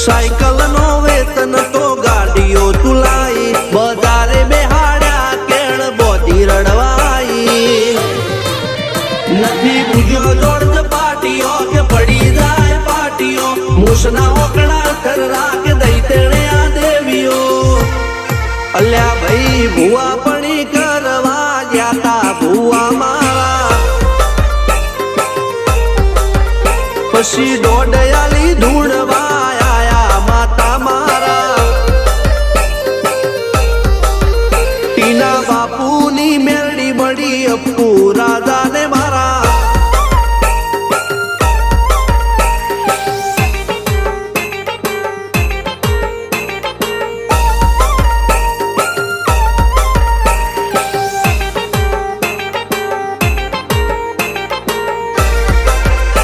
cycle નો વેતન તો ગાડીઓ તુલાઈ બજારે બેહાડ્યા કેળ બોધી રડવાઈ નથી બુજ્યો જોર્જ પાટીઓ કે પડી જાય પાટીઓ મૂસના ઓકડા થરરા કે દઈ તેણે આ દેવીઓ અલ્યા ભાઈ ભુવા પણી કરવા ગયા તા ભુવા મારા પછી દોડયાલી ધૂળવા मेरडी बडी अप्पू राधा